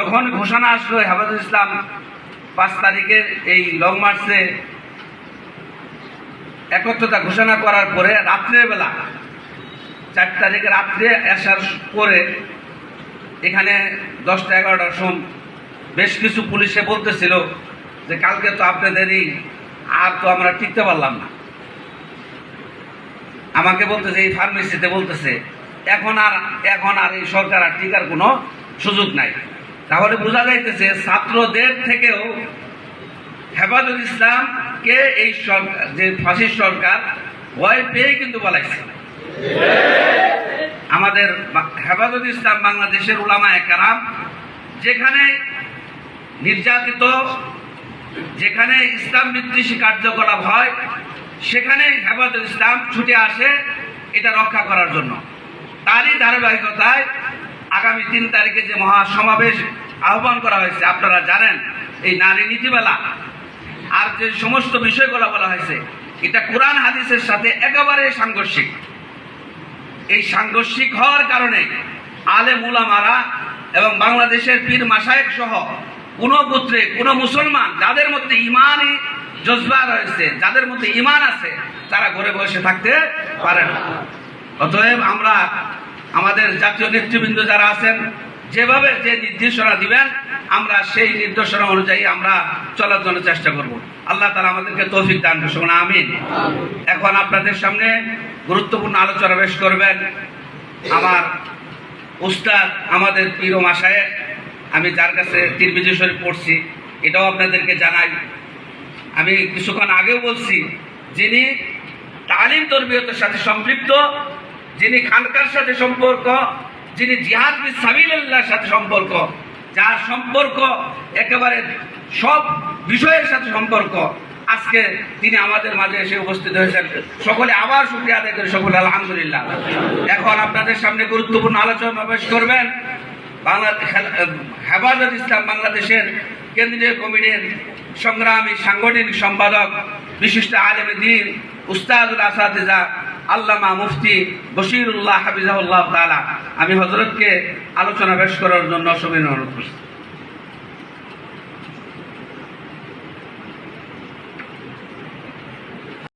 যখন ঘোষণা আসলো হেফাজুল ইসলাম পাঁচ তারিখের এই লং মার্চে একত্রতা ঘোষণা করার পরে রাত্রের বেলা, চার তারিখে রাত্রে আসার পরে এখানে দশটা এগারোটার সময় বেশ কিছু পুলিশে বলতেছিল যে কালকে তো আপনাদেরই আর তো আমরা টিকতে পারলাম না। আমাকে বলতেছে, এই ফার্মেসিতে বলতেছে, এখন আর এখন আর এই সরকার আর টিকার কোনো সুযোগ নাই। তাহলে বোঝা যাইতেছে ছাত্রদের থেকেও হেফাজুল ইসলামকে এই সরকার, যে ফাঁসির সরকার, ভয় পেয়ে কিন্তু বলাইছে আমাদের হেফাজত ইসলাম বাংলাদেশের উলামা একারাম যেখানে নির্যাতিত, যেখানে ইসলাম বিদ্বেষী কার্যকলাপ হয় সেখানে হেফাজত ইসলাম ছুটে আসে এটা রক্ষা করার জন্য। তারই ধারাবাহিকতায় আগামী তিন তারিখে যে মহাসমাবেশ আহ্বান করা হয়েছে, আপনারা জানেন, এই নারী নীতিমেলা আর যে সমস্ত বিষয়গুলো বলা হয়েছে, এটা কোরআন হাদিসের সাথে একেবারে সাংঘর্ষিক। এই সাংঘর্ষিক হওয়ার কারণে আলে মুলামারা এবং বাংলাদেশের পীর মাসায়েক সহ কোন পুত্রে কোন মুসলমান যাদের মধ্যে ইমানই জজবা রয়েছে, যাদের মধ্যে ইমান আছে, তারা ঘরে বসে থাকতে পারে না। অতএব আমরা আমাদের জাতীয় নেতৃবৃন্দ যারা আছেন, যেভাবে যে নির্দেশনা দিবেন, আমরা সেই নির্দেশনা অনুযায়ী আমরা চলার জন্য চেষ্টা করব। আল্লাহ তালা আমাদেরকে তৌফিক দান করুন আমিন। এখন আপনাদের সামনে গুরুত্বপূর্ণ আলোচনা পেশ করবেন আমার উস্তাদ আমাদের প্রিয় মাসায় আমি যার কাছে তিরমিজি শরীফ পড়ছি, এটাও আপনাদেরকে জানাই। আমি কিছুক্ষণ আগেও বলছি, যিনি তালিম তরবিয়তের সাথে সম্পৃক্ত যিনি খানকার সাথে সম্পর্ক, যিনি জিহাদ সাবিল্লার সাথে সম্পর্ক, যার সম্পর্ক একেবারে সব বিষয়ের সাথে সম্পর্ক। আজকে তিনি আমাদের মাঝে এসে উপস্থিত হয়েছেন। সকলে আবার শুক্রিয়া আদায় করি, সকলে আলহামদুলিল্লাহ। এখন আপনাদের সামনে গুরুত্বপূর্ণ আলোচনা পেশ করবেন। বাংলা হেফাজত ইসলাম বাংলাদেশের কেন্দ্রীয় কমিটির সংগ্রামী সাংগঠনিক সম্পাদক, বিশিষ্ট আলেম দিন, উস্তাদুল আসাদিজা আল্লামা মুফতি বশিরুল্লাহ হাফিজাহুল্লাহ তালা আমি হজরতকে আলোচনা বেশ করার জন্য সবিনয় অনুরোধ করছি।